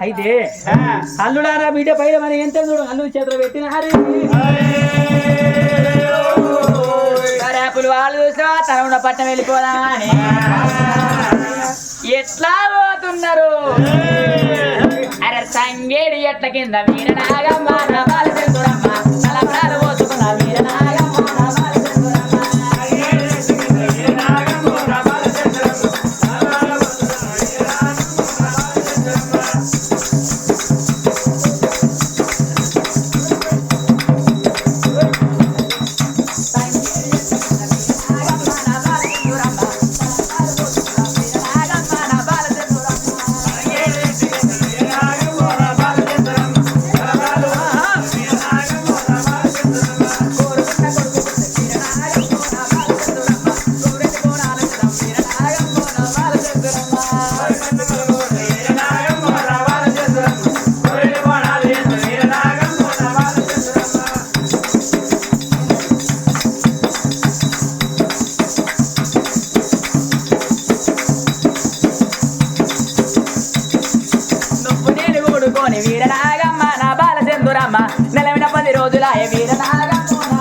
అయితే అల్లుడారా బిడ్డ పైన మరి ఎంత చూడు అల్లు చేతులు పెట్టిన హరి. వాళ్ళు చూసా తన పట్టణం వెళ్ళిపోదా అని ఎట్లా పోతున్నారు? అరే సంగేడి ఎట్ల కింద వీర నాగమ్మ నవాల చంద్రమ్మ తలపడాలు పోసుకున్న వీర వీరనాగమ్మ నా బాల చందురమ్మ నెలవిన పది రోజులాయ వీరనాగమ్మ.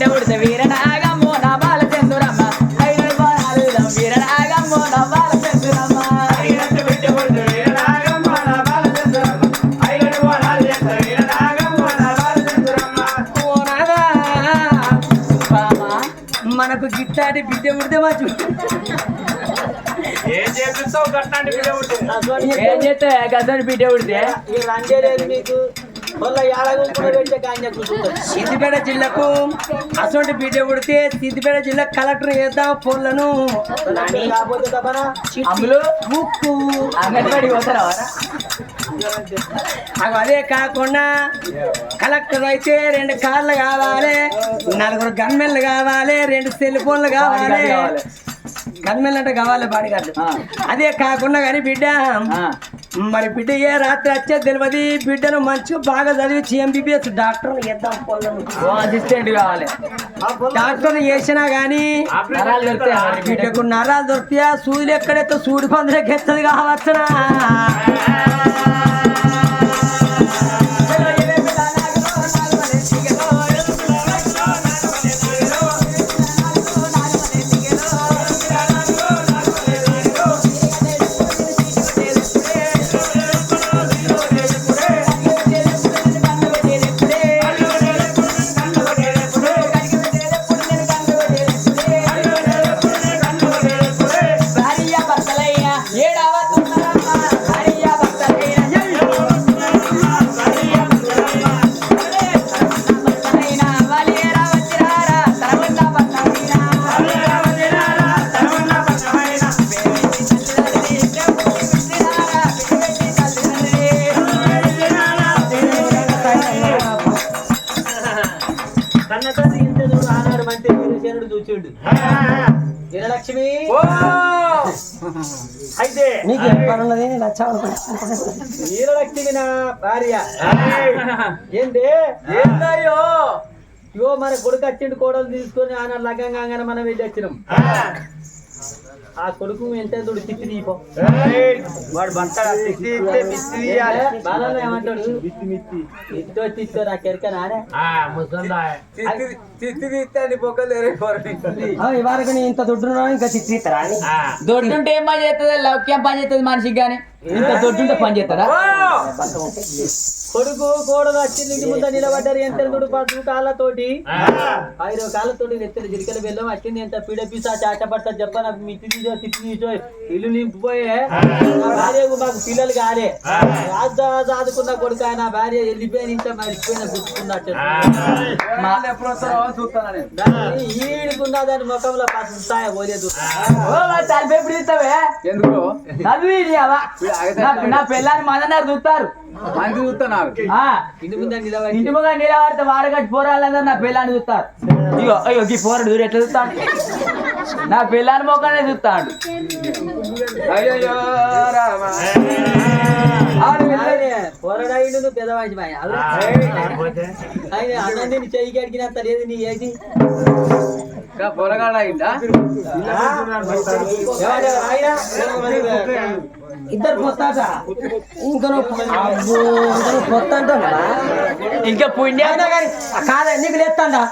బిడ్డ పుడితే వీరనాగమ్మ నా బాల చందురమ్మ ఐదు బోనాల విధం వీరనాగమ్మ నా బాల చందురమ్మ ఓనాదా, మనకు గిట్టాడి బిడ్డ ఉడితే మా చూ ఏం చేపిస్తావు కట్టాంటి బిడ్డ పుట్టింది ఏం చేస్తే గద్దరు బిడ్డ పుడితే ఈ రంగే లేదు మీకు సిద్దిపేట జిల్లాకు అసోంటి బిడ్డ ఉడితే సిద్దిపేట జిల్లా కలెక్టర్ చేద్దాం ఫోన్లను. ముక్కు అదే కాకుండా కలెక్టర్ అయితే రెండు కార్లు కావాలి నలుగురు గన్మెన్లు కావాలి రెండు సెల్ ఫోన్లు కావాలి. గన్మెన్లు అంటే కావాలి బాడీగార్డు ఆ. అదే కాకుండా కానీ బిడ్డ మరి బిడ్డ ఏ రాత్రి వచ్చేది తెలియదు బిడ్డను మంచిగా బాగా చదివి ఎంబీబీఎస్ డాక్టర్ చేద్దాం అసిస్టెంట్ కావాలి. డాక్టర్ చేసినా గానీ బిడ్డకు? నరాలు దొరుకుతాయా? సూదులు ఎక్కడైతే సూడి పందులకి ఎత్తది కావచ్చునా? వీరసేనుడు చూచిండు వీరలక్ష్మి అయితే నీకు చెప్పాలన్నది నచ్చాలి వీరలక్ష్మి నా భార్య. ఏంటి ఏందయ్యో? ఇగో మన కొడుకు వచ్చిండు కోడలు తీసుకొని ఆయన లగ్గంగా మనం వెళ్ళి వచ్చినాం. ఆ కొడుకు ఎంత చూడు తిప్పి దీపం వాడు బంటాడు తిట్టి ఇస్తే మిస్తి తీయాలి బాలలో ఏమంటాడు? మిత్తి మిత్తి తిట్టో నా కెరక నానే. తిత్తి తీస్తే ఇంత దుడ్డు ఇంకా చిత్రీస్తారా అని. దొడ్డుంటే ఏం పని చేస్తుంది? లౌక్యం పని చేస్తుంది మనిషికి కానీ ఇంత దొడ్డుంటే పని చేస్తారా కొడుకు కోడలు వచ్చింది ఇంటి ముందు నిలబడ్డారు ఎంత తుడు పట్టు కాళ్ళతోటి? ఐదు కాళ్ళతోటి నెత్తలు జిరికల బెల్లం వచ్చింది ఎంత పీడ పీసా చాట పట్ట చెప్ప నాకు మిత్తి తీసో తిప్పి తీసో ఇల్లు నింపిపోయే నా భార్యకు మాకు పిల్లలు కాలే. రాజు చదువుకున్న కొడుకు ఆయన భార్య వెళ్ళిపోయిన ఇంత మరిచిపోయిన గుర్తుకున్నట్టు ఈడుకున్న దాని ముఖంలో పసుపు పోలేదు. ఎందుకు. నా- పిల్లని మదన్నారు చూస్తారు. మంచి చూస్తున్నారు. ఆ, ఇంటి ముందు నిలబడితే వాడగట్టి పోరాళ్ళందరూ నా పిల్లాన్ని చూస్తారు. ఇగో అయ్యో ఈ పోరాడు చూడు ఎట్లా చూస్తాడు? నా పిల్లాని మొక్కనే చూస్తాడు. అయ్యో రామ. నువ్వు పెద్దవాడి ఆయన అన్నం నేను చెయ్యి కడిగినంత లేదు నీ ఏది పొరగాడ అయిందా ఇద్దరు కొత్త ఇంకను ఇంకను ఇంకా పుణ్యం. అయినా కానీ కాదే నీకు లేస్తాడా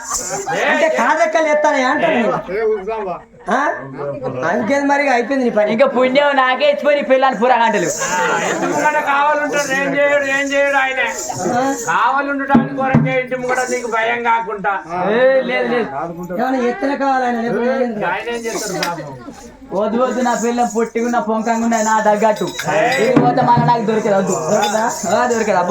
అంటే కాదెక్క లేస్తానే అంటాను ఇంకేది మరి అయిపోయింది నీ పని. ఇంకా పుణ్యం నాకే ఇచ్చిపోయి నీ పిల్లని పురా గంటలు. కావాలంటాడు ఏం చేయడు ఏం చేయడు ఆయన? కావాలండటానికి కొరకే ఇంటి ముంగట నీకు భయం కాకుండా. ఏ, లేదు లేదు. ఎత్తన కావాలని లేదు. ఆయన ఏం వద్దు వద్దు నా పిల్లం పొట్టిగున్న పొంకంగా ఉన్నది నా తగ్గట్టు ఇది పోతే మన నాకు దొరికేది వద్దు. దొరికదా? దొరికేదా?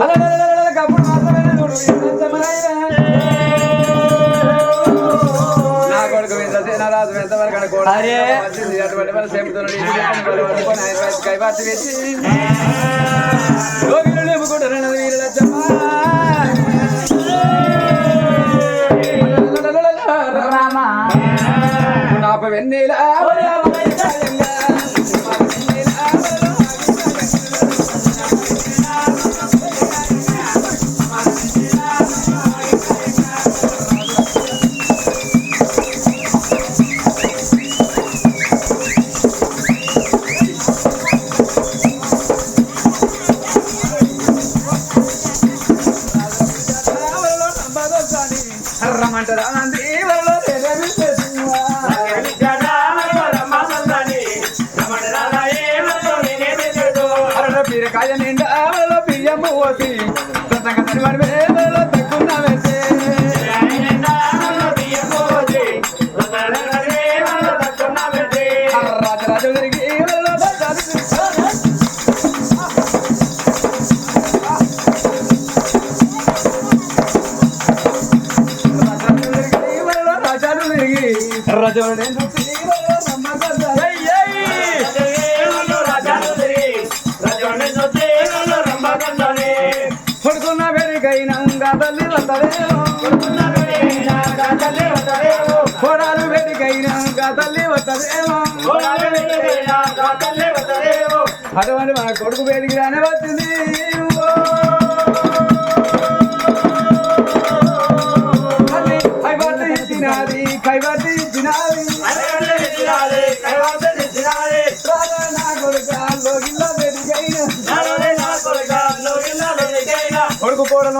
సేపుతున్న నీళ్ళు పెట్టుకొని వాళ్ళు పట్టుకొని ఆయన వైపు కైవార్చి పెట్టి లోగిలు నింపుకుంటారు అన్నది వీరులచ్చమ్మ. రామా నాప వెన్నీల పడుకున్న తిరిగి వాళ్ళలో రాజాలు తిరిగి రాజాలు తిరిగి తల్లి వద్దరేమో అటువంటి మన కొడుకు వెరిగిరానే వచ్చింది కైవర్తి ఇచ్చినది కైవర్తి ఇచ్చినది కొడుకు కోడలు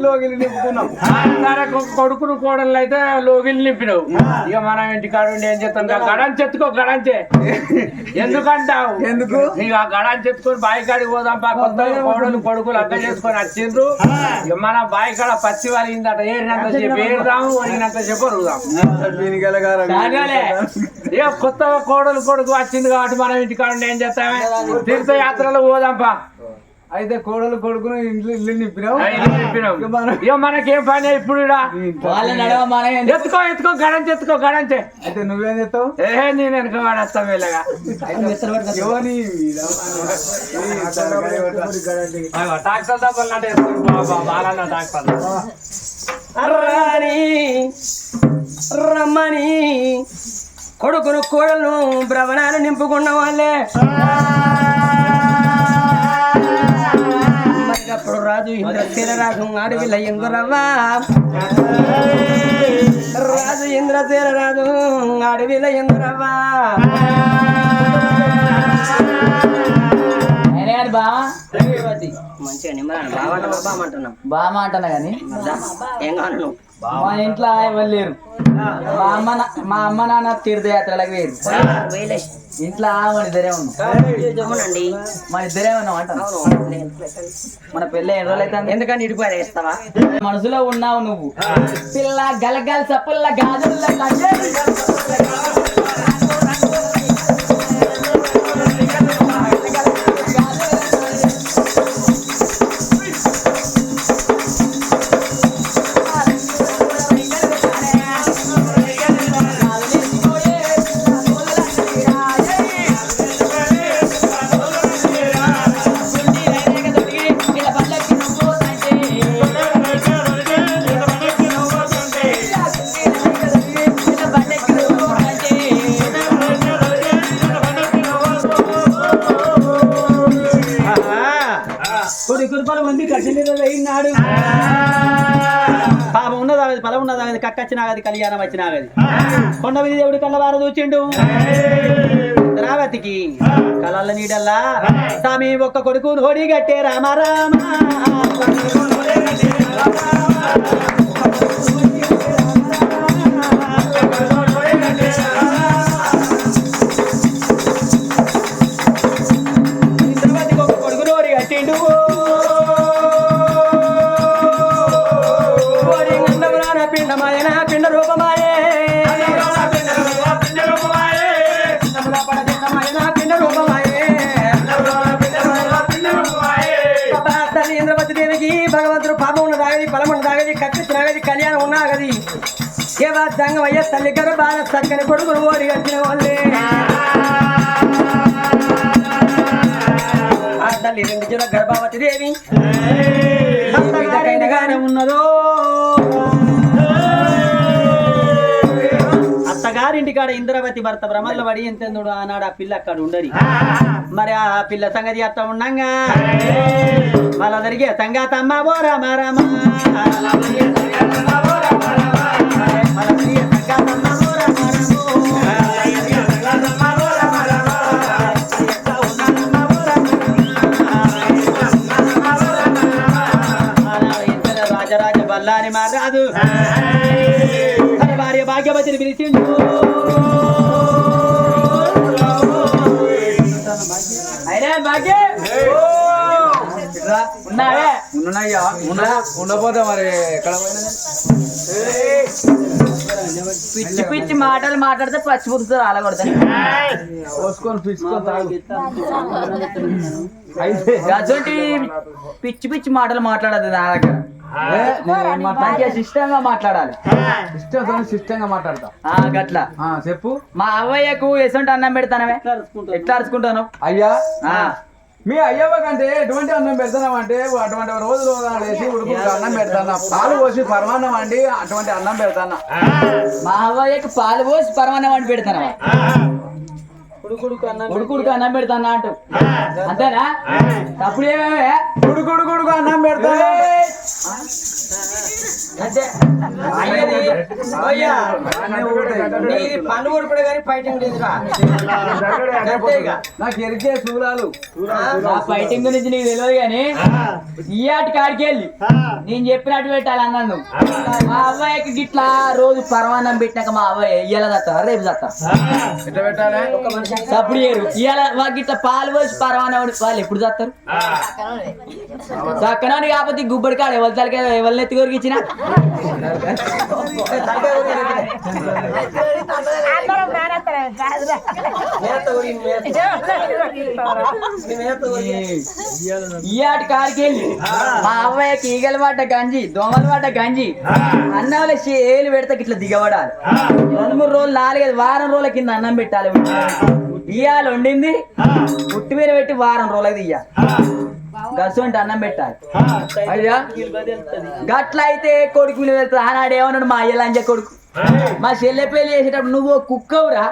లోగిలు నింపుకున్నాం కొ- కొడుకును కోడలు అయితే లోగిలు నింపినావు. ఇక మనం ఇంటి కాడ ఏం చేస్తాం? ఇక గడంచె ఎత్తుకో గడంచె ఎందుకంటావు? ఎందుకు? ఆ గడాన్ని చెప్పుకొని బావి కాడికి పోదాం పా కొత్త కోడలు కొడుకులు అక్క చేసుకొని వచ్చిండ్రు. ఇక మన బావి కాడ పచ్చి వలిగిందట ఏరినంత సేపు ఏరుదాము వలిగినంత సేపు వరుగుదాం తాగాలే. ఇక కొత్త కోడలు కొడుకు వచ్చింది కాబట్టి మనం ఇంటి కాడ ఏం చేస్తామే? తీర్థయాత్రలు పోదాం పా. అయితే కోడలు కొడుకును ఇంట్లో ఇల్లు నింపినావు? మనకేం పని ఇప్పుడు ఎత్తుకో ఎత్తుకో గడంచె ఎత్తుకో గడంచె అయితే నువ్వేం చేస్తావు? ఏ నేను వెనక వాడేస్తా వెళ్ళగా డబ్బులు అంటే బాలన్న రమ్మని. కొడుకును కోడలను భ్రమణాలు నింపుకున్న వాళ్ళే. ఎప్పుడు రాజు ఇంద్రసేన రాజు అడవిల ఎంగురవ్వా రాజు ఇంద్రసేన రాజు అడవిల ఎంగురవ్వా బా మంచిగా నిమ్మరాను బావన్న బామ అంటున్నా. కానీ ఏం కావాలి నువ్వు. మా ఇంట్లో ఎవరు లేరు. మా అమ్మ నా- మా అమ్మ నాన్న తీర్థయాత్రలకు వేరు ఇంట్లో మన ఇద్దరే ఉన్నాం. అవునండి మన ఇద్దరే ఉన్నాం అంట మన పెళ్ళి ఎన్ని రోజులు అవుతుంది ఎందుకని ఇడిపోయి వేస్తావా మనసులో ఉన్నావు నువ్వు. పిల్ల గలగల సపుల్ల గాజుల కొడి కురుపల మంది కట్టిన వేయినాడు పాపం ఉన్నదా ఆగది ఉన్నదా కక్కచ్చినాగది కళ్యాణం వచ్చినాగది కొండ విధి దేవుడి కళ్ళవారు చూచిండు. రావతికి కళల నీడల్లా. స్వామి ఒక్క కొడుకు నోడి గట్టే రామ రామ ఇంద్రవతికి ఏ అయ్యే తల్లి గారు బాగా చక్కని కొడుకులు ఓడి వచ్చిన వాళ్ళే. ఆ తల్లి రెండు చిన్న గర్భావతి దేవి. గానే ఉన్నదో. అత్తగారింటి కాడ ఇంద్రవతి భర్త భ్రమల్లో పడి ఎంతెందుడు? ఆనాడు ఆ పిల్ల అక్కడ ఉండరి. మరి ఆ పిల్ల సంగతి అత్త ఉండంగా. వాళ్ళందరికీ సంగాతమ్మ ఓ రామ రామ. బల్లాని మారాదు తన భార్య భాగ్యవతిని పిలిచిండు. అయినా భాగ్య. ఉన్నాడే ఉన్నాయ్యా. ఉండపోతే మరి ఎక్కడ పిచ్చి పిచ్చి మాటలు మాట్లాడితే పచ్చి అలగొడతాను అయితే అటువంటి పిచ్చి పిచ్చి మాటలు మాట్లాడదు నా దగ్గర. మాట్లాడాలి. ఇష్టంతో ఇష్టంగా మాట్లాడతా. ఆ గట్ల. ఆ, చెప్పు. మా అవ్వయ్యకు ఎసంటి అన్నం పెడతానవే? ఎట్లా అరుచుకుంటాను? అయ్యా. ఆ, మీ అయ్యవ్వ కంటే ఎటువంటి అన్నం పెడతాం అంటే అటువంటి రోజు రోజు వేసి ఉడుకు అన్నం పెడతాను? పాలు పోసి పరమాన్నం అండి అటువంటి అన్నం పెడతాను? మా అవ్వయ్యకు పాలు పోసి పరమాన్నం వండి పెడతానవా? ఉడుకుడుకు అన్నం పెడతానా అంటూ అంతేనా? అప్పుడు ఏమేమే? అన్నం పెడతాను అంటే అయ్యది. అయ్యా. నీది పండు కొడుకుడే కానీ ఫైటింగ్ లేదురా. అంతేగా నాకు ఎరికే చూడాలు నా ఫైటింగ్ గురించి నీకు తెలియదు కానీ ఈ ఆటి కాడికి వెళ్ళి నేను చెప్పినట్టు పెట్టాలి అన్నాను. మా అవ్వయ్యకి గిట్లా రోజు పరమాన్నం పెట్టినాక మా అవ్వయ్య ఇయ్యాల చత్తా రేపు ఎట్లా పెట్టాలి? అప్పుడు ఏరు ఇవాళ మాకు ఇట్లా పాలు పోసి పరమాన్నం వండి- వాళ్ళు ఎప్పుడు చస్తారు? చక్కనని కాకపోతే గుబ్బడి కాడ ఎవరి తలకి ఎవరిని ఎత్తి కొరికి ఇచ్చిన కాడికి వెళ్ళి మా అవ్వయ్యకి ఈగలు పడ్డ గంజి దోమలు పడ్డ గంజి అన్నంలో ఏలు పెడితే ఇట్లా దిగబడాలి. రెండు మూడు రోజులు నాలుగైదు వారం రోజుల కింద అన్నం పెట్టాలి. ఇయ్యాలి వండింది. పుట్టి మీద పెట్టి వారం రోజులకి తీయాలి గసుంటి అన్నం పెట్టాలి. అయ్యా గట్ల అయితే కొడుకు విలువ వెళ్తుంది ఆనాడు ఏమన్నాడు? మా అయ్య లంజ కొడుకు. మా చెల్లె పెళ్ళి చేసేటప్పుడు నువ్వు కుక్కవురా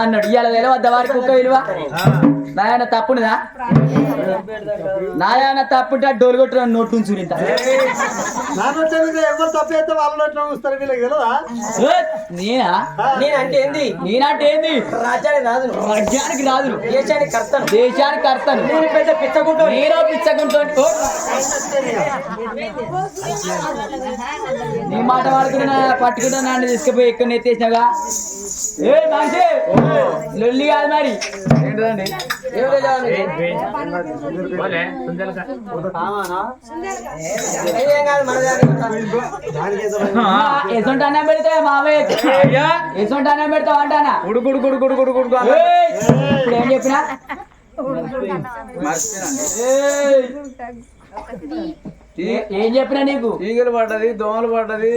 అన్నాడు. ఇవాళ విలువ వద్ద వారి కుక్క విలువ? నాయన తప్పునిదా? నాయన తప్పుంటే డోలు కొట్టు నోటు నుంచి ఇంత నేనా? నేనంటే ఏంది? నేనంటే ఏంది? రాజ్యానికి రాదు. రాజ్యానికి రాదు దేశానికి కర్తను. దేశానికి కర్తను. నేను పెద్ద పిచ్చగుంటూ నేను పిచ్చకుంటో నీ మాట వాడుకున్నా పట్టుకున్నా నన్ను తీసుకుపోయి ఎక్కడ నెత్తేసినాగా ఏ మనిషి లొల్లి కాదు మరి. ఏంటిదండి? పోలే, సుందరక. ఏం కాదు మన దానికి ఎసొంటి అన్నం పెడితే మామయ్య ఎసొంటి అన్నం పెడతావు అంటానా? గుడు గుడు గుడు గుడు గుడు గుడు అన్న. ఏయ్! ఇప్పుడు ఏం చెప్పినా? మర్చిపోయానండి. ఏ- ఏం చెప్పినా నీకు? ఈగలు పడ్డది దోమలు పడ్డది.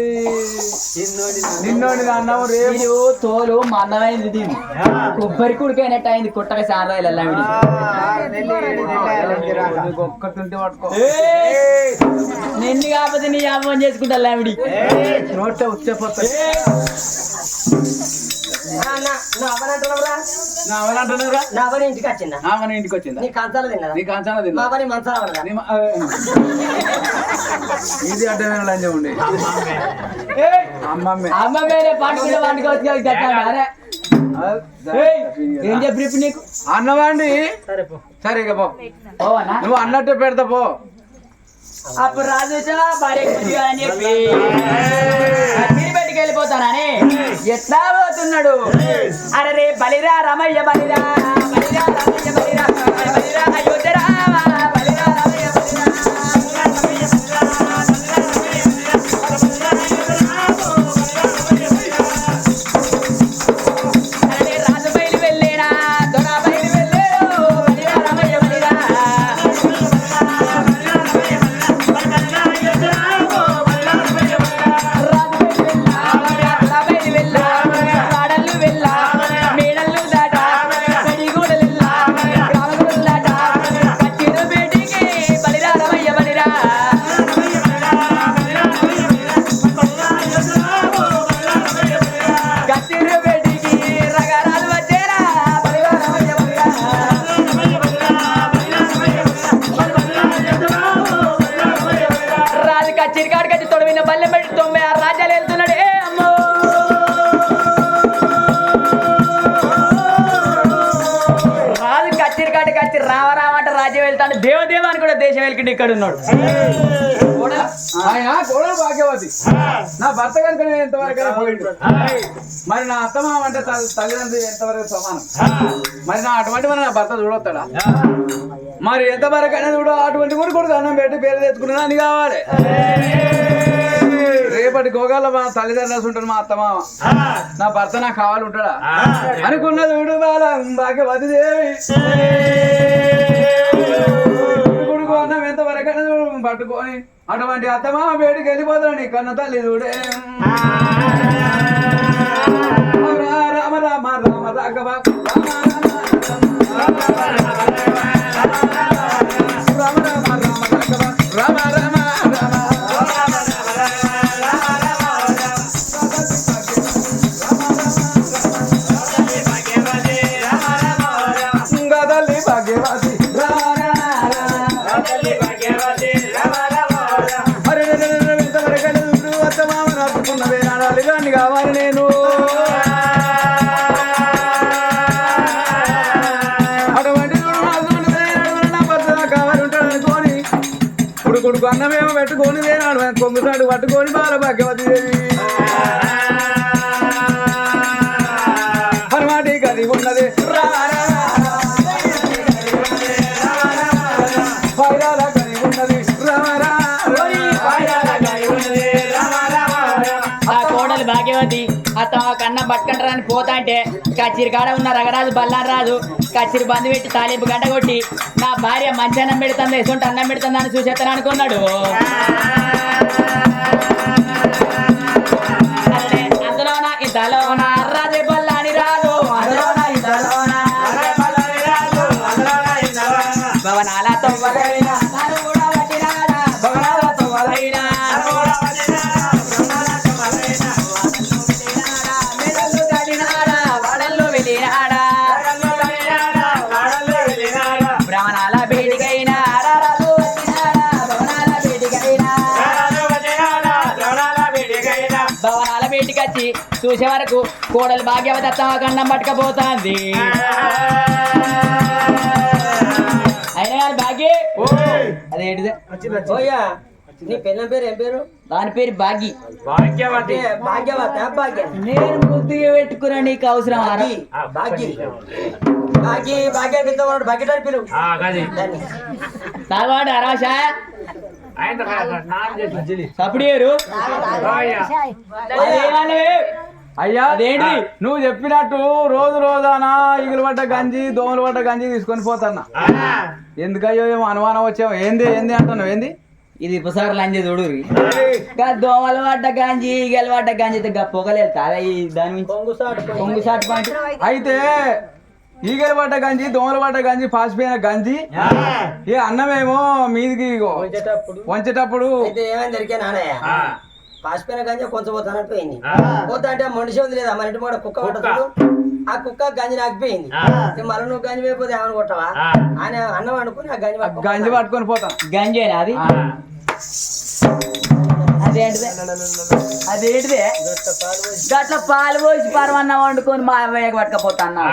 నిన్నోడి అన్నం. రేపు తోలు మందమైంది దీన్ని కొబ్బరి కుడికైనట్టు అయింది కుట్టక అల్లం నీకు ఒక్కతుంటే పట్టుకో. నిన్ను కాకపోతే నీ అమ్మని చేసుకుంటా లావిడి నోట్ వచ్చేపోతాయి నా ఇంటికి వచ్చిందా? నా మన ఇంటికి వచ్చిందా? నీ కంచాలు నీ పని మంచాల నీ ఇది అడ్డమైన లంచం ఉండే. అమ్మమ్మే! ఏం చెప్పి నీకు? అన్నవాండి సరే ఇక పో. నువ్వు అన్నట్టే పెడతా పో. అప్పుడు రాజు భార్య బయటికి వెళ్ళిపోతానని ఎట్లా పోతున్నాడు అరే రే బలిరా రమయ్య బలిరా బలిరా రమయ్య ఇక్కడ ఉన్నాడు. కూడా ఆయన కోడలు భాగ్యవతి. నా భర్త కనుక నేను ఎంతవరకు పోయిండు. మరి నా అత్తమామ అంటే తల్లిదండ్రులు ఎంతవరకు సమానం? మరి నా అటువంటి మరి నా భర్త చూడొస్తాడా? మరి ఎంతవరకు అయినా కూడా అటువంటి కూడా కూడా అన్నం పెట్టి పేరు తెచ్చుకున్నా అని కావాలి. రేపటి గోగాల మా తల్లిదండ్రులు ఉంటాడు మా అత్తమామ. నా భర్త నాకు కావాలి ఉంటాడా అనుకున్న చూడు బాల భాగ్యవతి దేవి. పట్టుకొని అటువంటి అత్తమామ వేడికి వెళ్ళిపోతాడు నీ కన్న తల్లి చూడే రామ రామ రామ రాఘవ రామ రామ రామ రాఘవ రామ ఇప్పుడు పెట్టుకొని వేనాడు కొంగుతాడు పట్టుకొని బాల భాగ్యవతి దేవి. అతను అన్న పట్టుకుంటారని పోతా అంటే కచ్చిరి కాడ ఉన్న రగరాజు బల్లాన్ రాజు కచ్చిరి బంధు పెట్టి తాలింపు గంట కొట్టి నా భార్య మంచి అన్నం పెడుతుంది ఎటువంటి అన్నం పెడుతుంది అని చూసేస్తాను అనుకున్నాడు. నా అందులోన ఇంతలోన చూసే వరకు కోడలు భాగ్యవతి కన్నం పట్టుకపోతాంది. అయినా కానీ భాగ్య. అదేంటిదే ఓయ్యా నీ పెళ్ళ పేరు ఏం పేరు? దాని పేరు భాగ్య. భాగ్యవతి. ఏ, భాగ్యవత భాగ్యం. నేను ముద్దుగా పెట్టుకున్నా నీకు అవసరం భాగ్య భాగ్య. భాగ్య. అరాషా ఆయన అయ్యా అదేంటి? నువ్వు చెప్పినట్టు రోజు రోజానా ఈగలు పడ్డ గంజి దోమలు పడ్డ గంజి తీసుకొని పోతాన్నా. ఎందుకయ్యో ఏమో అనుమానం వచ్చావు. ఏంది ఏంది అంటున్నావు? ఏంది? ఇది ఉపసార లంజ చూడు దోమలు పడ్డ గంజి ఈగలు పడ్డ గంజి పొగలేదు తాదా ఈ దాని నుంచి పొంగు సాటు పొంగు. Short point. అయితే ఈగలు పడ్డ గంజి దోమలు పడ్డ గంజి పాసిపోయిన గంజి ఈ అన్నమేమో మీదికి వంచేటప్పుడు. అయితే ఏమైంది దొరికే నానయ్య పాసిపోయిన గంజ కొంచెం పోతానట్టు పోయింది. ఆ. పోతా అంటే మనిషి ఉంది లేదా? మన ఇంటి కూడా కుక్క. ఉంటుంది ఆ కుక్క గంజి నాకిపోయింది మళ్ళీ నువ్వు గంజి వేయకపోతే ఏమని కొట్టవా? ఆ. అని అన్నం అనుకుని ఆ గంజి. గంజి పట్టుకొని పోతాం. గంజేనా అది. అదేంటిదే? అదేంటిదే? గట్ల పాలు పోసి పరమన్నం వండుకొని మా అమ్మయ్యకి పట్టుకపోతా అన్నా.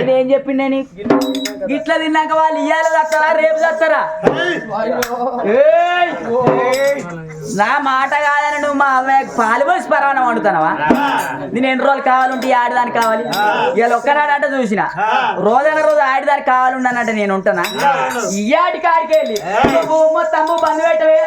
ఇది ఏం చెప్పిండే నీకు గిట్ల తిన్నాక వాళ్ళు ఇయ్యాలి చస్తారా రేపు చస్తారా? ఏయ్! నా మాట కాదని నువ్వు మా అమ్మాయికి పాలు పోసి పరవన వండుతున్నావా నేను ఎన్ని రోజులు కావాలంటే ఆడదానికి కావాలి. ఇవాళ ఒక్కనాడంటే చూసిన. రోజన రోజు ఆడదానికి కావాలంటే నేను ఉంటానా? ఇయ్యాటి కాడికి వెళ్ళి తమ్ము పన్ను పెట్టవే.